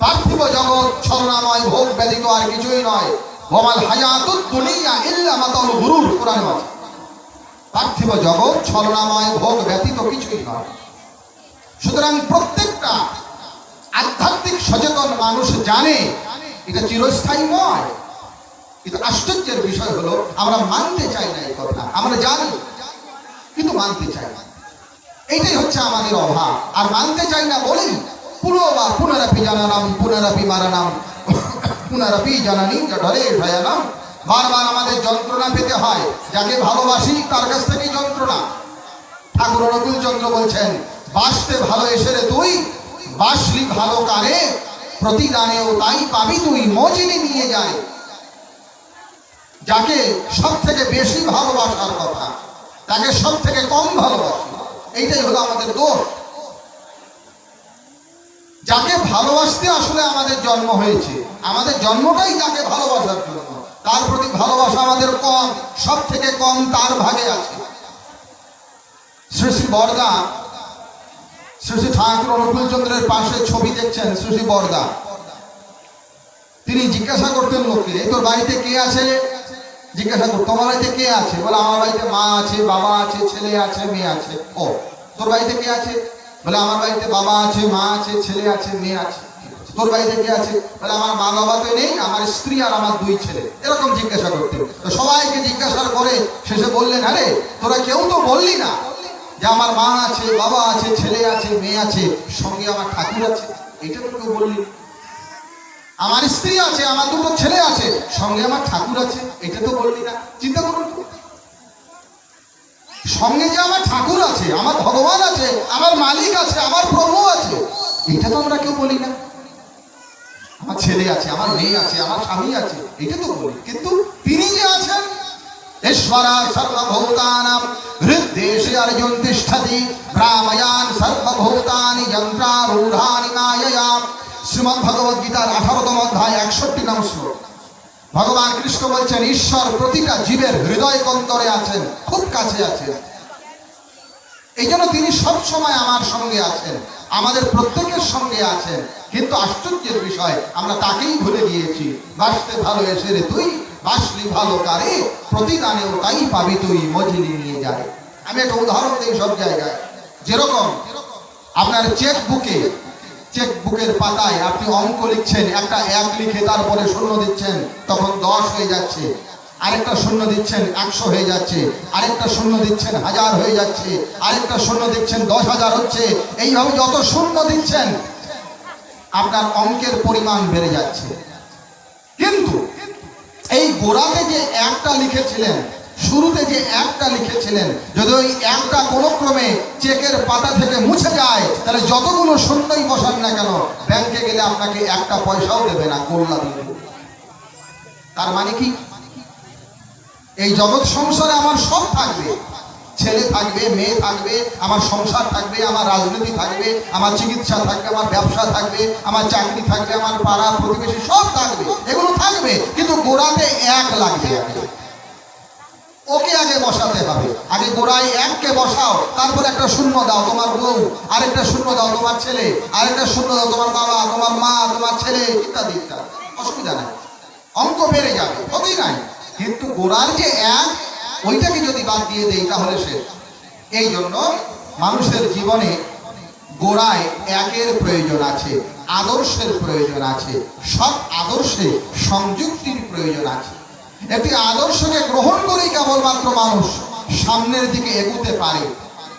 পার্থিব জগৎ ছলনাময় ভোগ ব্যতীত আর কিছুই নয়। ওমাল হায়াতুদ দুনিয়া ইল্লা মাতাল গুরুর কোরআনে পার্থিব জগৎ ছলনাময় ভোগ ব্যতীত কিছুই নয়। সুতরাং প্রত্যেকটা আধ্যাত্মিক সচেতন মানুষ জানে, এটা চিরস্থায়ী নয়। কিন্তু আশ্চর্যের বিষয় হলো, আমরা মানতে চাই না এই কথা। আমরা জানি, কিন্তু মানতে চাই না। এইটাই হচ্ছে আমাদের অভাব। আর মানতে চাই না বলেই বা পুনরাপি জানানাম পুনরাপি মারানাম পুনরাপি জানানি ডরে ভয়ানাম বারবার আমাদের যন্ত্রণা পেতে হয়, যাকে ভালোবাসি তার কাছ থেকেই যন্ত্রণা। ঠাকুর রঘুল চন্দ্র বলছেন বাসতে ভালো এসে রে তুই বাসলি ভালো কারে, প্রতিদানেও তাই পাবি তুই, মজিনি নিয়ে যায়। যাকে সব থেকে বেশি ভালোবাসার কথা, তাকে সব থেকে কম ভালোবাসি। এইটাই হলো আমাদের দোষ। যাকে ভালোবাসতে আসলে আমাদের জন্ম হয়েছে, আমাদের জন্মটাই তাকে ভালোবাসার জন্য। তার প্রতি ভালোবাসা আমাদের কম সব থেকে কম তার ভাগে আছে। শ্রী শ্রী বরদা শ্রী শ্রী ঠাকুর অনুকূল চন্দ্রের পাশে ছবি দেখছেন শ্রী শ্রী বরদা। তিনি জিজ্ঞাসা করতেন লোককে, "এই তোর বাড়িতে কে আছে? জিজ্ঞাসা করতো তোমার বাড়িতে কে আছে? বলে, আমার বাড়িতে মা আছে, বাবা আছে, ছেলে আছে, মেয়ে আছে। ও, তোর বাড়িতে কে আছে? বলে আমার বাড়িতে বাবা আছে, মা আছে, ছেলে আছে, মেয়ে আছে। তোর বাড়িতে কে আছে? বলে আমার মা বাবা তো নেই, আমার স্ত্রী আর আমার দুই ছেলে। এরকম জিজ্ঞাসা করতেন তো সবাইকে জিজ্ঞাসা করে শেষে বললেন, আরে, তোরা কেউ তো বললি না যে আমার মা আছে, বাবা আছে, ছেলে আছে, মেয়ে আছে, সঙ্গে আমার ঠাকুর আছে? এটা তো কেউ বললি আমার স্ত্রী আছে, আমার দুটো ছেলে আছে, সঙ্গে আমার ঠাকুর আছে, এটা তো বললি না। চিন্তা করুন। সঙ্গে যে আমার ঠাকুর আছে, আমার ভগবান আছে, আমার মালিক আছে, আমার প্রভু আছে, এটা তো আমরা কেউ বলি না। আমার ছেলে আছে, আমার মেয়ে আছে, আমার স্বামী আছে, এটা তো বলি। কিন্তু তিনি যে আছেন, ঈশ্বরা সর্বভূতানাম, হৃদ্দেশে অর্জুন তিষ্ঠতি, ভ্রাময়ান সর্বভূতানি যন্ত্রারূঢ়ানি মায়য়া শ্রীমদ্ ভগবদ গীতার আঠারোতম অধ্যায়, একষট্টি নাম শ্লোক। ভগবান কৃষ্ণ বলছেন, ঈশ্বর প্রতিটা জীবের হৃদয় কন্তরে আছেন, খুব কাছে আছেন। এই জন্য তিনি সব সময় আমার সঙ্গে আছেন, আমাদের প্রত্যেকের সঙ্গে আছেন। কিন্তু আশ্চর্যের বিষয়, আমরা তাকেই ভুলে গিয়েছি। বাসতে ভালো এসে রে তুই, বাসলি ভালো কারে, প্রতিদানেও তাই পাবি তুই, মজিলি নিয়ে যায়। আমি একটা উদাহরণ দিই সব জায়গায়। যেরকম আপনার চেক বুকে চেক বুকের পাতায় আপনি অঙ্ক লিখছেন, একটা এক লিখে তারপরে শূন্য দিচ্ছেন, তখন দশ হয়ে যাচ্ছে। আরেকটা শূন্য দিচ্ছেন, একশো হয়ে যাচ্ছে। আরেকটা শূন্য দিচ্ছেন, হাজার হয়ে যাচ্ছে। আরেকটা শূন্য দিচ্ছেন, দশ হাজার হচ্ছে। এইভাবে যত শূন্য দিচ্ছেন, আপনার অঙ্কের পরিমাণ বেড়ে যাচ্ছে। কিন্তু এই গোড়াতে যে একটা লিখেছিলেন শুরুতে যে একটা লিখেছিলেন, যদি ওই একটা কোনো ক্রমে চেকের পাতা থেকে মুছে যায়, তাহলে যতগুলো শূন্যই বসান না কেন, ব্যাংকে গেলে আপনাকে একটা পয়সাও দেবে না, গোল্লা দিবে তার মানে কি? এই জগৎ সংসারে আমার সব থাকবে। ছেলে থাকবে, মেয়ে থাকবে, আমার সংসার থাকবে, আমার রাজনীতি থাকবে, আমার চিকিৎসা থাকবে, আমার ব্যবসা থাকবে, আমার চাকরি থাকবে, আমার পাড়া প্রতিবেশী সব থাকবে। এগুলো থাকবে, কিন্তু গোড়াতে এক লাগবে। ওকে আগে বসাতে হবে। আগে গোড়ায় এককে বসাও, তারপর একটা শূন্য দাও, তোমার বউ, আরেকটা শূন্য দাও, তোমার ছেলে, আরেকটা শূন্য দাও, তোমার বাবা, তোমার মা, তোমার ছেলে, ইত্যাদি ইত্যাদি। অসুবিধা নাই। অঙ্ক বেড়ে যাবে, হবেই নাই। কিন্তু গোড়ার যে এক, ওইটাকে যদি বাদ দিয়ে দেই, তাহলে শেষ এই জন্য মানুষের জীবনে গোড়ায় একের প্রয়োজন আছে, আদর্শের প্রয়োজন আছে, সব আদর্শে সংযুক্তির প্রয়োজন আছে। একটি আদর্শকে গ্রহণ করেই কেবলমাত্র মানুষ সামনের দিকে এগুতে পারে,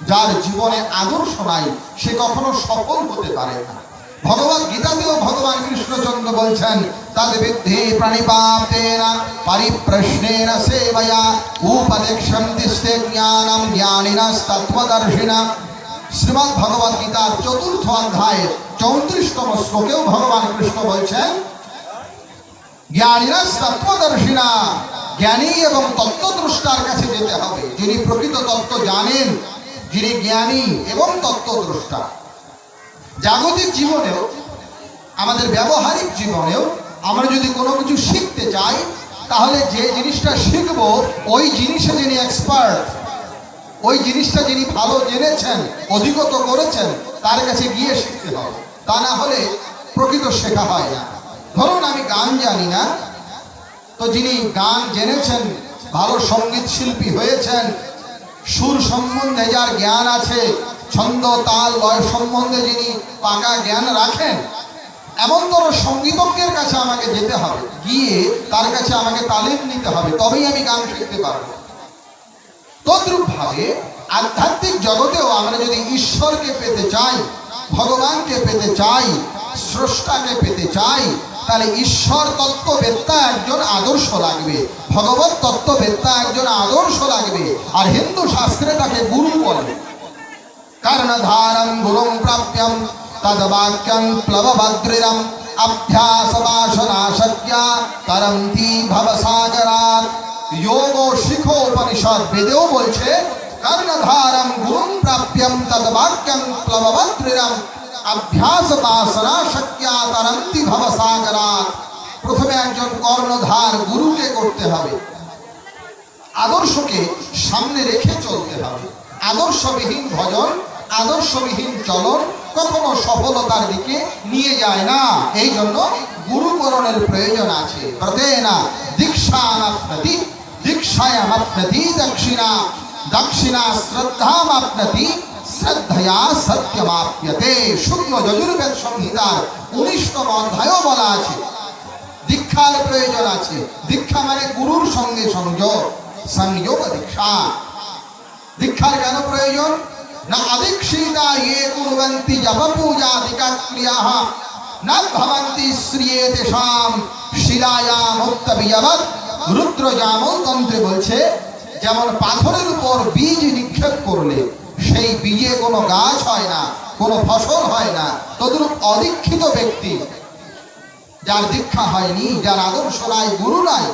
যার জীবনে আদর্শ নাই, সে কখনো সফল হতে পারে না। ভগবত গীতাতেও ভগবান কৃষ্ণচন্দ্র বলছেন, তদ বিদ্ধি শ্রীমদ্ ভগবত গীতার চতুর্থ অধ্যায়ে চৌত্রিশতম শ্লোকেও ভগবান কৃষ্ণ বলছেন জ্ঞানীরা তত্ত্বদর্শিনা, জ্ঞানী এবং তত্ত্বদ্রষ্টার কাছে যেতে হবে। যিনি প্রকৃত তত্ত্ব জানেন, যিনি জ্ঞানী এবং তত্ত্বদ্রষ্টা। জাগতিক জীবনেও, আমাদের ব্যবহারিক জীবনেও আমরা যদি কোনো কিছু শিখতে চাই, তাহলে যে জিনিসটা শিখব, ওই জিনিসে যিনি এক্সপার্ট ওই জিনিসটা যিনি ভালো জেনেছেন অধিগত করেছেন, তার কাছে গিয়ে শিখতে হবে। তা না হলে প্রকৃত শেখা হয় না। ধরুন আমি গান জানি না, তো যিনি গান জেনেছেন, ভালো সংগীত শিল্পী হয়েছেন, সুর সম্বন্ধে যার জ্ঞান আছে, ছন্দ, তাল, লয় সম্বন্ধে যিনি পাকা জ্ঞান রাখেন, এমন তোর সঙ্গীতজ্ঞের কাছে আমাকে যেতে হবে, গিয়ে তার কাছে আমাকে তালিম নিতে হবে, তবেই আমি গান শিখতে পারব। তদ্রূপ ভাবে আধ্যাত্মিক জগতেও আমরা যদি ঈশ্বরকে পেতে চাই, ভগবানকে পেতে চাই, স্রষ্টাকে পেতে চাই তাহলে ঈশ্বর তত্ত্ববেত্তা একজন আদর্শ লাগবে। ভগবত তত্ত্ববেত্তা একজন আদর্শ লাগবে। আর হিন্দু শাস্ত্রে তাকে গুরু বলে। কর্ণধারম গুরুম প্রাপ্যম, তদবাক্যম প্লবভদ্রিরম অভ্যাসবাসনাশক্যা তরন্তি ভবসাগরাত যোগ ও শিখো উপনিষদ বেদেও বলছে, কর্ণধারম গুরুম প্রাপ্যম, তদবাক্যম প্লবভদ্রিরম অভ্যাসবাসনাশক্যা তরন্তি ভবসাগরাত প্রথমে একজন কর্ণধার গুরুকে করতে হবে। আদর্শকে সামনে রেখে চলতে হবে। আদর্শবিহীন ভজন, আদর্শবিহীন চলন কখনো সফলতার দিকে নিয়ে যায় না। এই জন্য গুরুকরণের প্রয়োজন আছে। প্রতেনা দীক্ষামাপ্নতি দীক্ষায়ামাপ্নতি দক্ষিণা। দক্ষিণা শ্রদ্ধামাপ্নতি শ্রদ্ধয়া সত্যমাপ্যতে শুক্ল যজুর্বেদ সংহিতার উনিশতম অধ্যায়ও বলা আছে। দীক্ষার প্রয়োজন আছে। দীক্ষা মানে গুরুর সঙ্গে সংযোগ সংযোগ দীক্ষা। দীক্ষার কেন প্রয়োজন? না অদীক্ষিতা ইয়ে কুর্বন্তি জপ পূজাদিকা ক্রিয়াঃ। ন ভবন্তি শ্রিয়ে তেষাম শিলায়াম উত্তবিয়বৎ রুদ্র জামল তন্ত্রে বলছে, যেমন পাথরের উপর বীজ নিক্ষেপ করলে সেই বীজে কোনো গাছ হয় না, কোনো ফসল হয় না, তদ্রূপ অদীক্ষিত ব্যক্তি যার দীক্ষা হয়নি, যার আদর্শ নাই, গুরু নাই,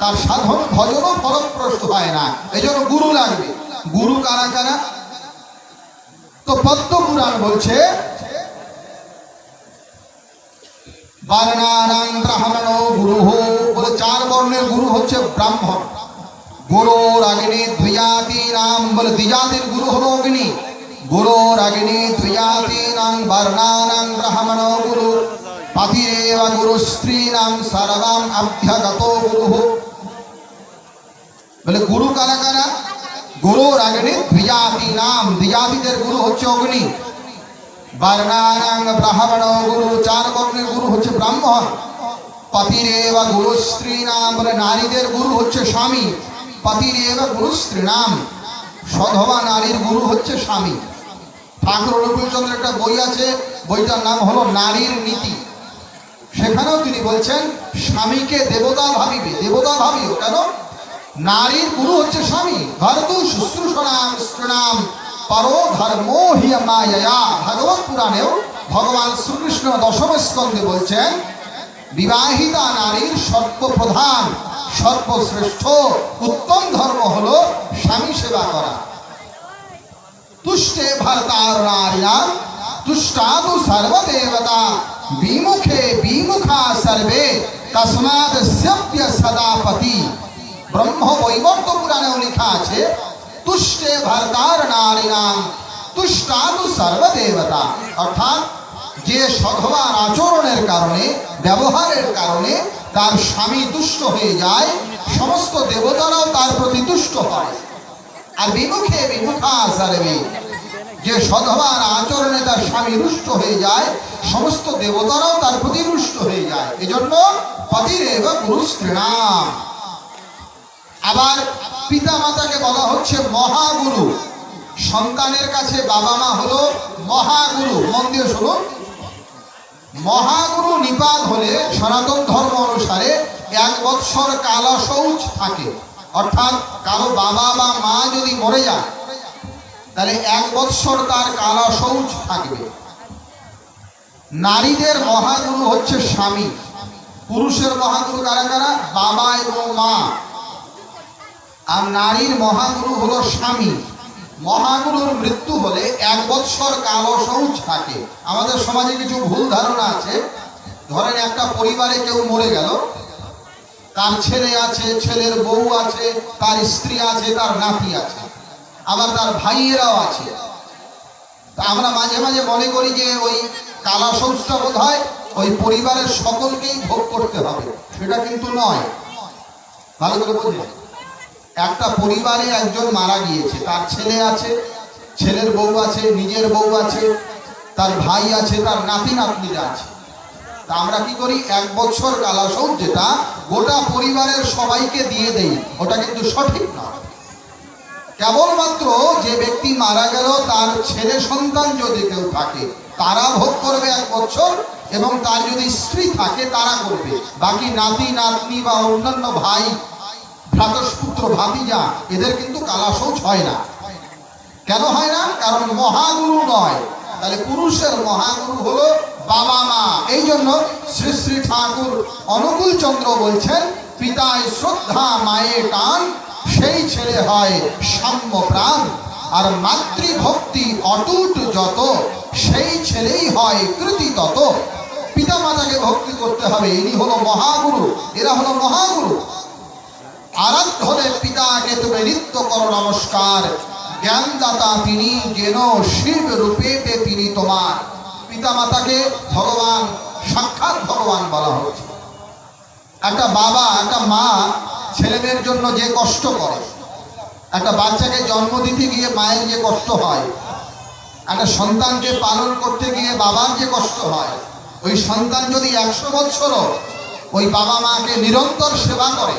তার সাধন ভজনও ফলপ্রসূ হয় না। এই জন্য গুরু লাগবে। গুরু কারা কারা? তো পদ্ম পুরাণ বলছে বারণানাং ব্রাহ্মণ গুরু বলে চার বর্ণের গুরু হচ্ছে ব্রাহ্মণ। গুরুর অগ্নি দ্বিজাতি নাম বলে দ্বিজাতির গুরু হলো অগ্নি। গুরুর অগ্নি দ্বিজাতি নাম বর্ণানাং ব্রাহ্মণ গুরু। পাতিরেব গুরু স্ত্রীনাম সর্বাম অভ্যগত গুরু। বলে গুরু কারা কারা? গুরুর অগ্নি দ্বিজাতি নাম দ্বিজাতিদের গুরু হচ্ছে অগ্নি। বর্ণানাং ব্রাহ্মণ গুরু, চার বর্ণের গুরু হচ্ছে ব্রাহ্মণ। পতিরেব গুরু স্ত্রী নাম বলে নারীদের গুরু হচ্ছে স্বামী। পতিরেব গুরু স্ত্রী নাম সধবা নারীর গুরু হচ্ছে স্বামী। ঠাকুর অনুকূলচন্দ্রের একটা বই আছে, বইটার নাম হলো নারীর নীতি। সেখানেও তিনি বলছেন, স্বামীকে দেবতা ভাবিবে। দেবতা ভাবিও কেন? নারীর গুরু হচ্ছে স্বামী। ভরতু শুশ্রূষণাম স্ত্রীণাম পরো ধর্ম হি মায়া ভাগবত পুরাণেও ভগবান শ্রীকৃষ্ণ দশম স্কন্ধে বলছেন, বিবাহিতা নারীর সর্বপ্রধান। সর্বশ্রেষ্ঠ উত্তম ধর্ম হলো স্বামী সেবা করা। তুষ্টে ভরতার নারীরা তুষ্টাদু সর্বদেবতা, বিমুখে বিমুখা সর্বে তস্মাদ সেব্য সদাপতি। ব্রহ্ম বৈবর্ত পুরাণেও লেখা আছে, তুষ্টে ভরতার নারীনাম তুষ্টাদু সর্বদেবতা। অর্থাৎ যে সধবার আচরণের কারণে, ব্যবহারের কারণে তার স্বামী দুষ্ট হয়ে যায়, সমস্ত দেবতারাও তার প্রতি দুষ্ট হয়। আর বিমুখে বিমুখা যে সধবার আচরণে তার স্বামী রুষ্ট হয়ে যায়, সমস্ত দেবতারাও তার প্রতি রুষ্ট হয়ে যায়। এজন্য পতিরেব গুরু স্ত্রীণাম আবার পিতা মাতাকে বলা হচ্ছে মহাগুরু। সন্তানের কাছে বাবা মা হলো মহাগুরু। মন দিয়ে শুনুন। মহাগুরু নিপাত হলে সনাতন ধর্ম অনুসারে এক বৎসর কালা শৌচ থাকে। অর্থাৎ কারও বাবা বা মা যদি মরে যায়, তাহলে এক বৎসর তার কালা শৌচ থাকবে। নারীদের মহাগুরু হচ্ছে স্বামী। পুরুষের মহাগুরু কারা কারা? বাবা এবং মা। আর নারীর মহাগুরু হলো স্বামী। মহাগুরুর মৃত্যু হলে এক বৎসর কালো থাকে। আমাদের সমাজে কিছু ভুল ধারণা আছে। ধরেন একটা পরিবারে কেউ মরে গেল। তার ছেলে আছে, ছেলের বউ আছে, তার স্ত্রী আছে, তার নাতি আছে। আবার তার ভাইয়েরাও আছে। তা আমরা মাঝে মাঝে মনে করি যে ওই কালা শৌচটা বোধ হয় ওই পরিবারের সকলকেই ভোগ করতে হবে। সেটা কিন্তু নয়। ভালো করে বোঝেন একটা পরিবারে একজন মারা গিয়েছে, তার ছেলে আছে, ছেলের বউ আছে, নিজের বউ আছে, তার ভাই আছে, তার নাতি নাতনিরা আছে। তা আমরা কি করি? এক বছর কালাসৌদ যেটা গোটা পরিবারের সবাইকে দিয়ে দেই, ওটা কিন্তু সঠিক না কেবলমাত্র যে ব্যক্তি মারা গেল, তার ছেলে সন্তান যদি কেউ থাকে, তারা ভোগ করবে এক বছর, এবং তার যদি স্ত্রী থাকে, তারা করবে। বাকি নাতি, নাতনি বা অন্যান্য ভাই ভ্রাতস্পুত্র ভাতিজা, এদের কিন্তু কালাশৌচ হয় না। কেন হয় না? কারণ মহাগুরু নয়। তাহলে পুরুষের মহাগুরু হলো বাবা মা। এই জন্য শ্রী শ্রী ঠাকুর অনুকূল চন্দ্র বলছেন, পিতায় শ্রদ্ধা, মায়ে টান, সেই ছেলে হয় সাম্য প্রাণ। আর মাতৃভক্তি অটুট যত, সেই ছেলেই হয় কৃতি তত। পিতা মাতাকে ভক্তি করতে হবে। ইনি হলো মহাগুরু। এরা হলো মহাগুরু। আরাধ্যরে পিতাকে তুমি নিত্য করো নমস্কার। জ্ঞানদাতা তিনি, যেন শিব রূপেতে তিনি তোমার। পিতা মাতাকে ভগবান, সাক্ষাৎ ভগবান বলা হচ্ছে একটা বাবা, একটা মা ছেলেদের জন্য যে কষ্ট করে, একটা বাচ্চাকে জন্ম দিতে গিয়ে মায়ের যে কষ্ট হয়, একটা সন্তানকে পালন করতে গিয়ে বাবার যে কষ্ট হয়, ওই সন্তান যদি একশো বছরও ওই বাবা মাকে নিরন্তর সেবা করে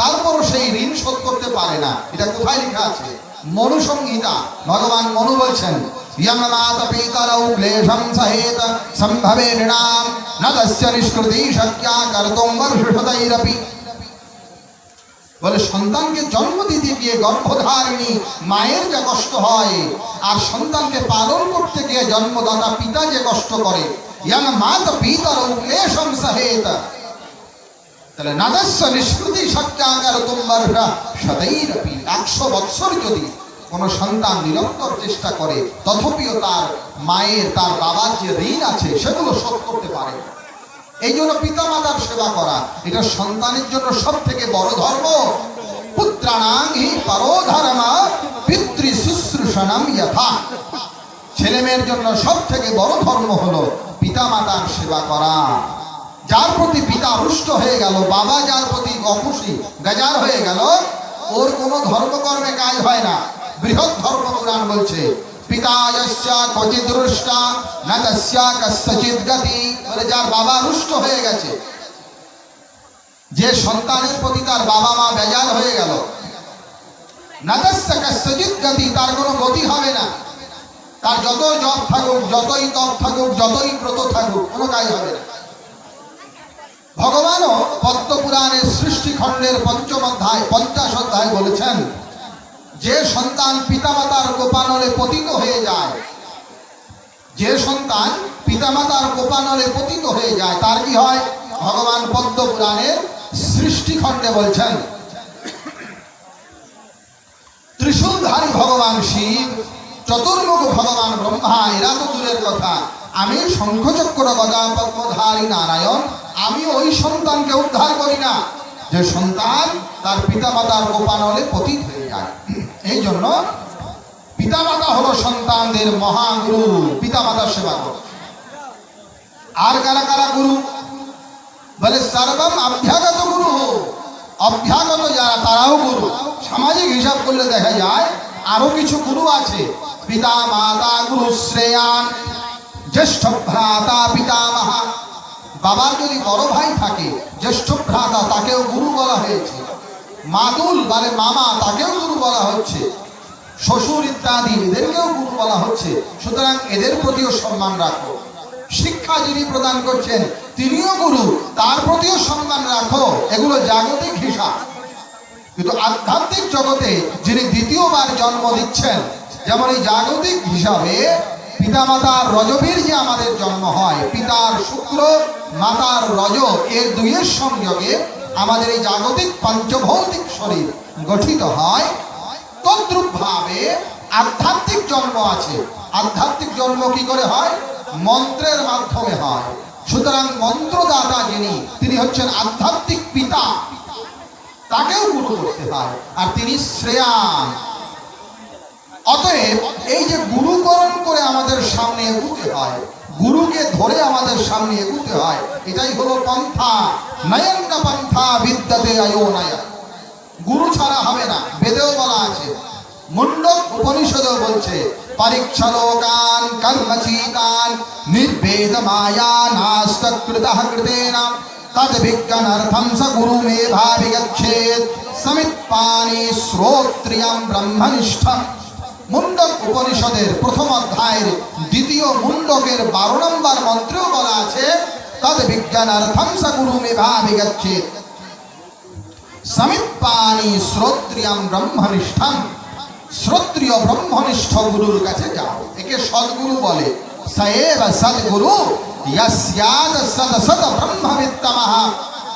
তারপরও সেই ঋণ শোধ করতে পারে না। এটা কোথায় লেখা আছে? মনু সংহিতা ভগবান মনু বলছেন বলে সন্তানকে জন্ম দিতে গর্ভধারিণী মায়ের যে কষ্ট হয়, আর সন্তানকে পালন করতে গিয়ে জন্মদাতা পিতা যে কষ্ট করে ইয়াং মাত পিতর ক্লেশম সহেত তাহলে নাদস্য নিষ্কৃতি সত্যাগার তোমার সদাইরপি একশো বৎসর যদি কোনো সন্তান নিরন্তর চেষ্টা করে, তথাপিও তার মায়ের, তার বাবার যে ঋণ আছে, সেগুলো শোধ করতে পারে। এই জন্য পিতামাতার সেবা করা, এটা সন্তানের জন্য সব থেকে বড় ধর্ম। পুত্রাণাং হি পিতৃ শুশ্রূষণাম যথা। ছেলে মেয়ের জন্য সব থেকে বড় ধর্ম হলো পিতামাতার সেবা করা। যার প্রতি পিতা রুষ্ট হয়ে গেল, বাবা যার প্রতি অখুশি, বেজার হয়ে গেল, ওর কোনো ধর্মকর্মে কাজ হয় না। বৃহৎ ধর্ম পুরাণ বলছে তার বাবা মা বেজার হয়ে গেল, না তস্যা গতি, তার কোনো গতি হবে না। তার যত জপ থাকুক, যতই তপ থাকুক, যতই ব্রত থাকুক, কোনো কাজ হবে না। ভগবানও পদ্মপুরাণের সৃষ্টিখণ্ডের পঞ্চম অধ্যায়, পঞ্চাশ অধ্যায় বলেছেন, যে সন্তান পিতামাতার গোপানলে পতিত হয়ে যায়, যে সন্তান পিতামাতার গোপানলে পতিত হয়ে যায়, তার কি হয়? ভগবান পদ্মপুরাণের সৃষ্টিখণ্ডে বলছেন, ত্রিশূলধারী ভগবান শিব, চতুর্মুখ ভগবান ব্রহ্মা, এরা তো দূরের কথা। আমি শঙ্খচক্র গদা পদ্মধারী নারায়ণ আমি ওই সন্তানকে উদ্ধার করি না। যে সন্তান তার পিতামাতার কোপানলে পতিত হয়ে যায়। এই জন্য পিতামাতা হলো সন্তানদের মহা মহাগুরু পিতামাতার সেবা করো। আর কারা কারা গুরু? বলে সর্বম অভ্যাগত গুরু। অভ্যাগত যারা, তারাও গুরু। সামাজিক হিসাব করলে দেখা যায় আরও কিছু গুরু আছে। পিতা মাতা গুরু শ্রেয়ান জ্যেষ্ঠ ভ্রাতা পিতামহা। বাবার যদি বড় ভাই থাকে, জ্যেষ্ঠ ভ্রাতা তাকেও গুরু বলা হয়েছে। মাদুল মানে মামা তাকেও গুরু বলা হচ্ছে। শ্বশুর ইত্যাদি এদেরকেও গুরু বলা হচ্ছে। সুতরাং এদের প্রতিও সম্মান রাখো। শিক্ষা যিনি প্রদান করছেন, তিনিও গুরু, তার প্রতিও সম্মান রাখো। এগুলো জাগতিক হিসাব। কিন্তু আধ্যাত্মিক জগতে যিনি দ্বিতীয়বার জন্ম দিচ্ছেন, যেমন এই জাগতিক হিসাবে পিতামাতার রজবীর যে আমাদের জন্ম হয়, পিতার শুক্র, মাতার রজ এর দুইয়ের সংযোগে আমাদের এই জাগতিক পঞ্চভৌতিক শরীর গঠিত হয়। তদ্রুপ ভাবে আধ্যাত্মিক জন্ম আছে। আধ্যাত্মিক জন্ম কি করে হয়? মন্ত্রের মাধ্যমে হয়। সুতরাং মন্ত্রদাতা যিনি, তিনি হচ্ছেন আধ্যাত্মিক পিতা। তাকেও গুরু করতে হয়। আর তিনি শ্রেয়ান। অতএব এই যে গুরুকরণ করে আমাদের সামনে এগুতে হয়, গুরুকে ধরে আমাদের সামনে এগুতে হয়, এটাই হলো পন্থা। নয়ন পন্থা বিদ্যাতে আয়ো নয়া। গুরু ছাড়া হবে না, বেদেও বলা আছে। মুন্ডক উপনিষদেও বলছে, পরীক্ষলোকান কর্মচীতান নির্বেদ মায়া নাস্তকৃত কৃতেন তদ বিজ্ঞানার্থম স গুরু মুন্ডক উপনিষদের প্রথম অধ্যায়ের দ্বিতীয় মুন্ডকের বারো নম্বর মন্ত্রেও বলা আছে, তদ বিজ্ঞানার্থম স গুরু মেধা বিগচ্ছেদ সমিৎপানি শ্রোত্রিয়ম ব্রহ্মনিষ্ঠম। শ্রোত্রিয় ব্রহ্মনিষ্ঠ গুরুর কাছে যাও। একে সদ্গুরু বলে। সয়েব সদ্গুরু সদ সদ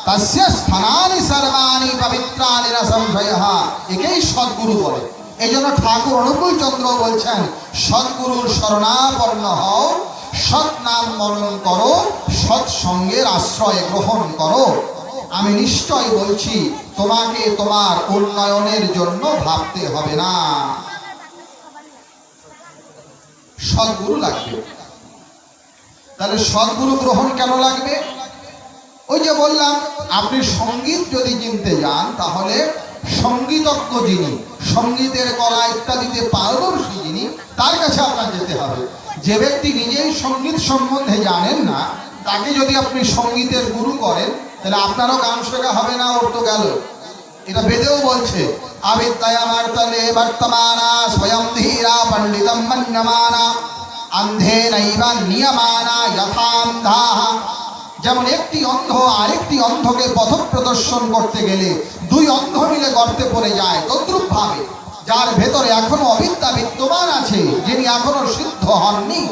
তস্য স্থানানি সর্বাণি পবিত্রানি সংশয়ঃ। একেই সদ্গুরু বলে। এই জন্য ঠাকুর অনুকূল চন্দ্র বলছেন সদ্গুরুর শরণাপন্ন হও সৎ নাম মরণ করো, সৎসঙ্গের আশ্রয় গ্রহণ করো। আমি নিশ্চয় বলছি, তোমাকে তোমার উন্নয়নের জন্য ভাবতে হবে না। সদ্গুরু লাগবে। তাহলে সদ্গুরু গ্রহণ কেন লাগবে? ওই যে বললাম, আপনি সংগীত যদি চিনতে যান, তাহলে সঙ্গীতজ্ঞ যিনি, সঙ্গীতের কলা ইত্যাদিতে পারদর্শী যিনি, তার কাছে আপনার যেতে হবে। যে ব্যক্তি নিজেই সংগীত সম্বন্ধে জানেন না, তাকে যদি আপনি সঙ্গীতের গুরু করেন, তাহলে আপনারও গান শেখা হবে না, ওর তো গেল। এটা বেদেও বলছে আবিদ্যায়া মার্তলে বর্তমানা স্বয়ং ধীরা পণ্ডিতম মন্যমানা, অন্ধে নৈবা নিয়মানা যথান্ধাহ। যেমন একটি অন্ধ আরেকটি অন্ধকে পথ প্রদর্শন করতে গেলে দুই অন্ধ মিলে গর্তে পড়ে যায় তদ্রুপ ভাবে যার ভেতরে এখনও অবিদ্যা বিদ্যমান আছে, যিনি এখনও সিদ্ধ হননি।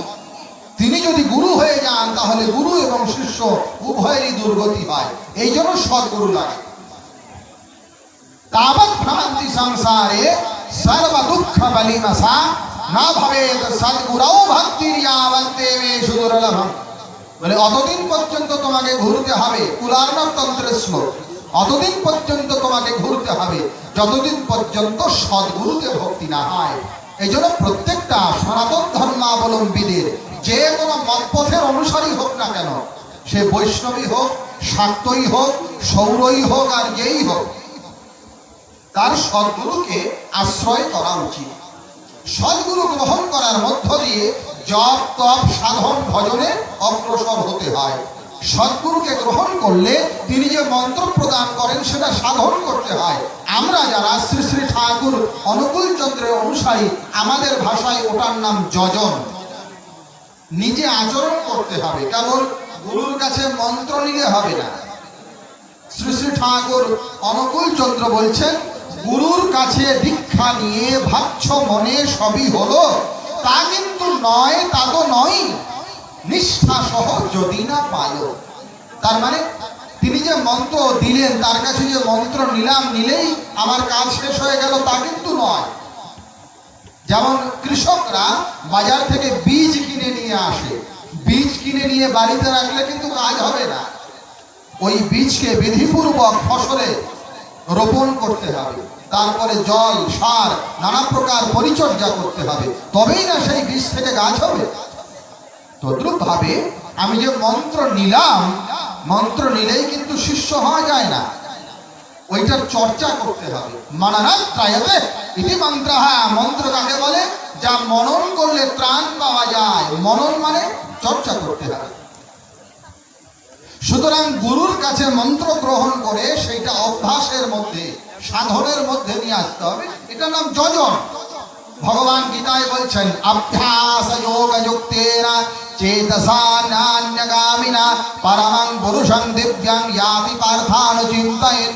তিনি যদি গুরু হয়ে যান, তাহলে গুরু এবং শিষ্য উভয়েরই দুর্গতি হয় এই জন্য সদ্গুরু লাগে তাবৎ ভ্রমন্তি সংসারে সর্ব দুঃখ বলিমসা। না ভবেদ সদ্গুরৌ ভক্তির সুদুর্লভম। বলে অতদিন পর্যন্ত তোমাকে ঘুরতে হবে কুলার্ণব শ্লোক। অতদিন পর্যন্ত তোমাকে ঘুরতে হবে, যতদিন পর্যন্ত সদ্গুরুতে ভক্তি না হয়। এই জন্য প্রত্যেকটা সনাতন ধর্মাবলম্বীদের, যে কোনো মতপথের অনুসারী হোক না কেন, সে বৈষ্ণবী হোক, শাক্তই হোক, সৌরই হোক আর যেই হোক, তার সদ্গুরুকে আশ্রয় করা উচিত। সদ্গুরু গ্রহণ করার মধ্য দিয়ে জপ তপ সাধন ভজনে অগ্রসর হতে হয়। সদ্গুরুকে গ্রহণ করলে তিনি যে মন্ত্র প্রদান করেন সেটা সাধন করতে হয়। আমরা যারা শ্রী শ্রী ঠাকুর অনুকূল চন্দ্রের অনুসারী, আমাদের ভাষায় ওটার নাম যজন। নিজে আচরণ করতে হবে, কেবল গুরুর কাছে মন্ত্র নিলে হবে না। শ্রী শ্রী ঠাকুর অনুকূল চন্দ্র বলছেন, গুরুর কাছে দীক্ষা নিয়ে ভাবছ মনে সবই হলো? তা কিন্তু নয়, তা তো নয় নিষ্ঠা সহ যদি না পালো তার মানে তিনি যে মন্ত্র দিলেন, তার কাছে যে মন্ত্র নিলাম, নিলেই আমার কাজ শেষ হয়ে গেল, তা কিন্তু নয়। যেমন কৃষকরা বাজার থেকে বীজ কিনে নিয়ে আসে। বীজ কিনে নিয়ে বাড়িতে রাখলে কিন্তু কাজ হবে না। ওই বীজকে বিধিপূর্বক ফসলে রোপণ করতে হবে। তারপরে জল, সার, নানা প্রকার পরিচর্যা করতে হবে। তবেই না সেই বীজ থেকে গাছ হবে। তদ্রুপ ভাবে আমি যে মন্ত্র নিলাম, মন্ত্র নিলেই কিন্তু শিষ্য হওয়া যায় না। ওইটার চর্চা করতে হবে। মানানাথ ত্রায়তে ইতি মন্ত্র হ্যাঁ মন্ত্র কাকে বলে? যা মনন করলে ত্রাণ পাওয়া যায়। মনন মানে চর্চা করতে হবে। সুতরাং গুরুর কাছে মন্ত্র গ্রহণ করে সেইটা অভ্যাসের মধ্যে, সাধনের মধ্যে নিয়ে আসতে হবে। এটার নাম যজন। ভগবান গীতায় বলছেন, অভ্যাস যোগ যুক্তেন চেতসা পরমং পুরুষং দিব্যাং ইয়াতি পার্থান চিন্তয়েন।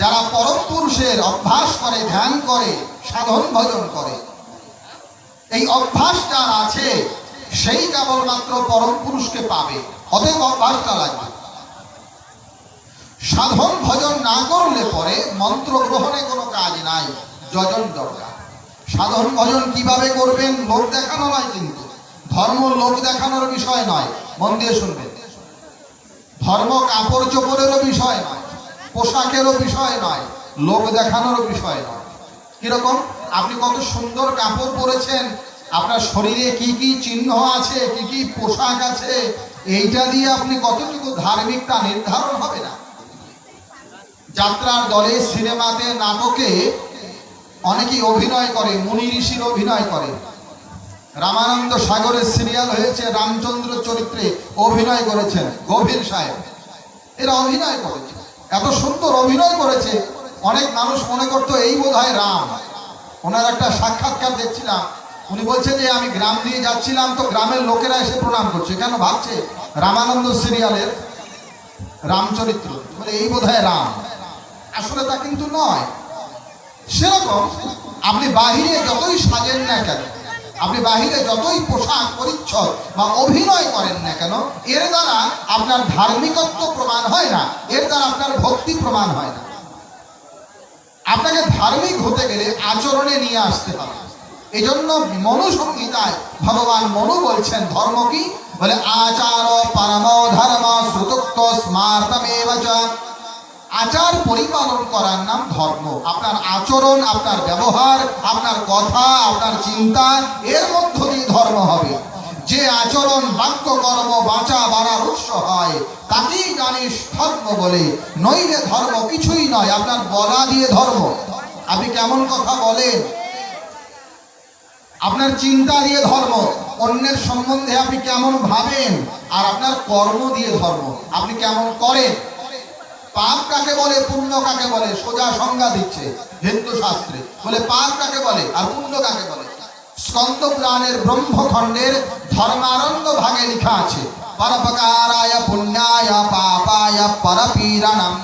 যারা পরম পুরুষের অভ্যাস করে, ধ্যান করে, সাধন ভজন করে, এই অভ্যাস যার আছে, সেই কেবলমাত্র পরম পুরুষকে পাবে। অতএব অভ্যাসটা লাগবে। সাধন ভজন না করলে পরে মন্ত্র গ্রহণে কোনো কাজ নাই, যজন দরকার। সাধন ভজন কীভাবে করবেন, লোক দেখানো নয় কিন্তু। ধর্ম লোক দেখানোর বিষয় নয়, মন দিয়ে শুনবেন। ধর্ম কাপড় চোপড়েরও বিষয় নয়, পোশাকেরও বিষয় নয়, লোক দেখানোর বিষয় নয়। কীরকম? আপনি কত সুন্দর কাপড় পরেছেন, আপনার শরীরে কি কি চিহ্ন আছে, কি কি পোশাক আছে এইটা দিয়ে আপনি কতটুকু ধার্মিক তা নির্ধারণ হবে না। যাত্রার দলে সিনেমাতে নাটকে অনেকেই অভিনয় করে, মুনি ঋষির অভিনয় করে। রামানন্দ সাগরের সিরিয়াল হয়েছে, রামচন্দ্র চরিত্রে অভিনয় করেছেন গভীর সাহেব। এরা অভিনয় করেছে। এত সুন্দর অভিনয় করেছে, অনেক মানুষ মনে করতো এই বোধ রাম। ওনার একটা সাক্ষাৎকার দেখছিলাম উনি বলছে যে, আমি গ্রাম দিয়ে যাচ্ছিলাম তো গ্রামের লোকেরা এসে প্রণাম করছে। কেন ভাবছে? রামানন্দ সিরিয়ালের রামচরিত্র। বলে, এই বোধ রাম। আসলে তা কিন্তু নয়। সেরকম আপনি বাহিরে যতই সাজেন না কেন, আপনি বাহিরে যতই পোশাক পরিচ্ছদ বা অভিনয় করেন না কেন, এর দ্বারা আপনার ধার্মিকত্ব প্রমাণ হয় না, এর দ্বারা আপনার ভক্তি প্রমাণ হয় না। আপনাকে ধার্মিক হতে গেলে আচরণে নিয়ে আসতে হবে। এই জন্য মনুসংহিতায় ভগবান মনু বলছেন, ধর্ম কি? বলে, আচার পরম ধর্ম শ্রুতোক্ত স্মার্তমেব আচার পরিপালন করার নাম ধর্ম। আপনার আচরণ, আপনার ব্যবহার, আপনার কথা, আপনার চিন্তা, এর মধ্য দিয়ে ধর্ম হবে। যে আচরণ বাক্য কর্ম বাঁচা বাড়ার উৎস হয়, তাকেই জানিস ধর্ম বলে। নইলে ধর্ম কিছুই নয়, আপনার বলা দিয়ে ধর্ম। আপনি কেমন কথা বলেন? আপনার চিন্তা দিয়ে ধর্ম, অন্যের সম্বন্ধে আপনি কেমন ভাবেন আর আপনার কর্ম দিয়ে ধর্ম, আপনি কেমন করেন? পাপ কাকে বলে? পুণ্য কাকে বলে? সোজা সংজ্ঞা দিচ্ছে হিন্দু শাস্ত্রে। বলে পাপ কাকে বলে? আর পুণ্য কাকে বলে? স্কন্দ পুরাণের ব্রহ্মখণ্ডের ধর্মানন্দ ভাগে লেখা আছে। পরপকারায় পুণ্যায় পাপায় পরপীড়নম।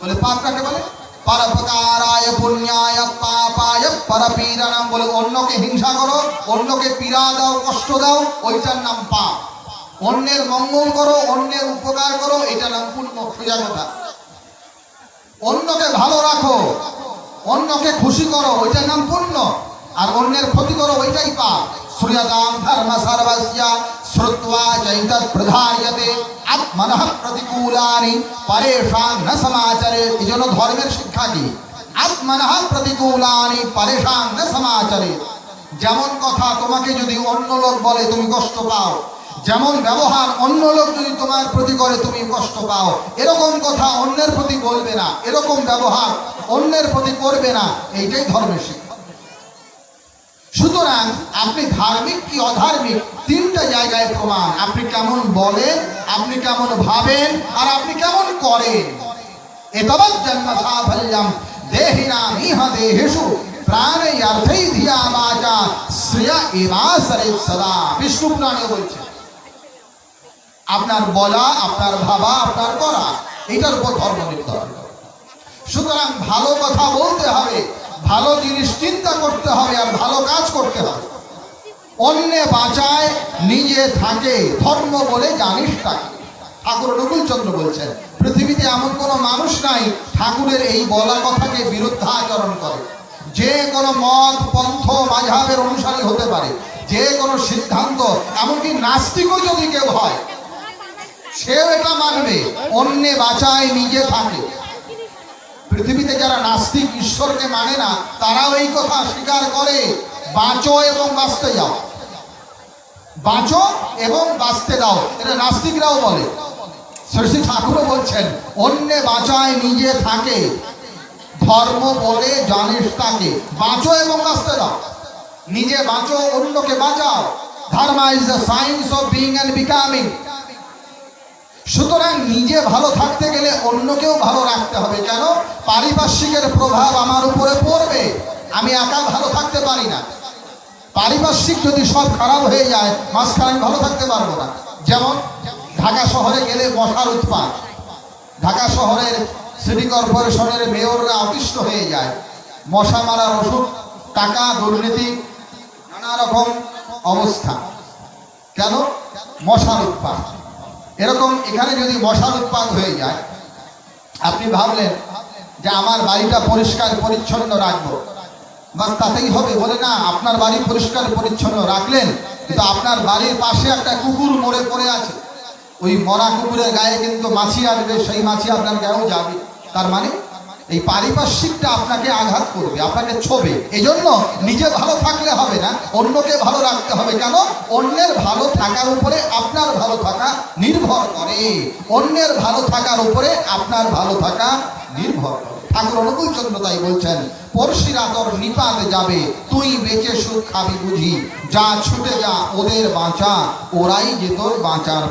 বলে পাপ কাকে বলে? পরপকারায় পুণ্যায় পাপায় পরপীড়নম বলে অন্যকে হিংসা করো, অন্যকে পীড়া দাও, কষ্ট দাও, ওইটার নাম পাপ। অন্যের মঙ্গল করো, অন্যের উপকার করো, এটা নাম পুণ্য, সোজা অন্যকে ভালো রাখো, অন্যকে খুশি করো, ওইটার নাম পুণ্য। আর অন্যের ক্ষতি করো, ওইটাই পাপ। শ্রুয়তাম ধর্ম সর্বস্য শ্রুত্বা চৈতৎ প্রধার্যতে আত্মনঃ প্রতিকূলানি পরেশান ন সমাচরে এই জন্য ধর্মের শিক্ষা কি আত্মনঃ প্রতিকূলানি পরেশান ন সমাচরে যেমন কথা তোমাকে যদি অন্য লোক বলে, তুমি কষ্ট পাও। যেমন ব্যবহার অন্য লোক যদি তোমার প্রতি করে, তুমি কষ্ট পাও। এরকম কথা অন্যের প্রতি বলবে না। এরকম ব্যবহার অন্যের প্রতি করবে না। এইটাই ধর্মের শিক্ষা। সুতরাং আপনি ধার্মিক কি অধার্মিক, তিনটা জায়গায় প্রমাণ। আপনি কেমন বলেন, আপনি কেমন ভাবেন, আর আপনি কেমন করেন। ধিয়া শ্রেয়া আপনার বলা, আপনার ভাবা, আপনার করা, এটার উপর ধর্ম নির্ধারণ সুতরাং ভালো কথা বলতে হবে ভালো জিনিস চিন্তা করতে হবে আর ভালো কাজ করতে হবে। অন্যে বাঁচায়, নিজে থাকে। ধর্ম বলে জানিস তাকে ঠাকুর নকুলচন্দ্র বলছেন, পৃথিবীতে এমন কোনো মানুষ নাই ঠাকুরের এই বলা কথাকে বিরুদ্ধাচরণ করে। যে কোনো মত, পন্থ মাঝাবের অনুসারী হতে পারে। যে কোনো সিদ্ধান্ত, এমনকি নাস্তিকও যদি কেউ হয়, সেও এটা মানবে। অন্যে বাঁচায়, নিজে থাকে। পৃথিবীতে যারা নাস্তিক ঈশ্বরকে মানে না, তারাও এই কথা স্বীকার করে, বাঁচো এবং বাঁচতে যাও। বাঁচো এবং বাঁচতে দাও, এটা নাস্তিকরাও বলে। শ্রী ঠাকুরও বলছেন, অন্যে বাঁচায় নিজে থাকে, ধর্ম বলে জানিস তাকে। বাঁচো এবং বাঁচতে দাও। নিজে বাঁচো, অন্যকে বাঁচাও। Dharma is the science of being and becoming সুতরাং নিজে ভালো থাকতে গেলে অন্যকেও ভালো রাখতে হবে। কেন? পারিপার্শ্বিকের প্রভাব আমার উপরে পড়বে। আমি একা ভালো থাকতে পারি না। পারিপার্শ্বিক যদি সব খারাপ হয়ে যায়, মাঝখানে আমি ভালো থাকতে পারব না। যেমন, ঢাকা শহরে গেলে মশার উৎপাত। ঢাকা শহরের সিটি কর্পোরেশনের মেয়ররা অতিষ্ঠ হয়ে যায়। মশা মারার ওষুধ, টাকা, দুর্নীতি, নানা রকম অবস্থা। কেন? মশার উৎপাত। এরকম এখানে যদি মশার উৎপাদ হয়ে যায়, আপনি ভাবলেন যে আমার বাড়িটা পরিষ্কার পরিচ্ছন্ন রাখব। বাস তাতেই হবে বলে না, আপনার বাড়ি পরিষ্কার পরিচ্ছন্ন রাখলেন, কিন্তু আপনার বাড়ির পাশে একটা কুকুর মরে পড়ে আছে। ওই মরা কুকুরের গায়ে কিন্তু মাছি আসবে, সেই মাছি আপনার গায়েও যাবে? তার মানে এই পারিপার্শ্বিকটা আপনাকে আঘাত করবে, আপনাকে ছোবে। এই জন্য নিজে ভালো থাকলে হবে না, অন্যকে ভালো রাখতে হবে। কেন? অন্যের ভালো থাকার উপরে আপনার ভালো থাকা নির্ভর করে। অন্যের ভালো থাকার উপরে আপনার ভালো থাকা নির্ভর করে। ঠাকুর অনুকূল চন্দ্র তাই বলছেন পড়শিরা তোর নিপাতে যাবে, তুই বেঁচে সুখ খাবি বুঝি। যা ছুটে যা, ওদের বাঁচা, ওরাই যে তোর বাঁচার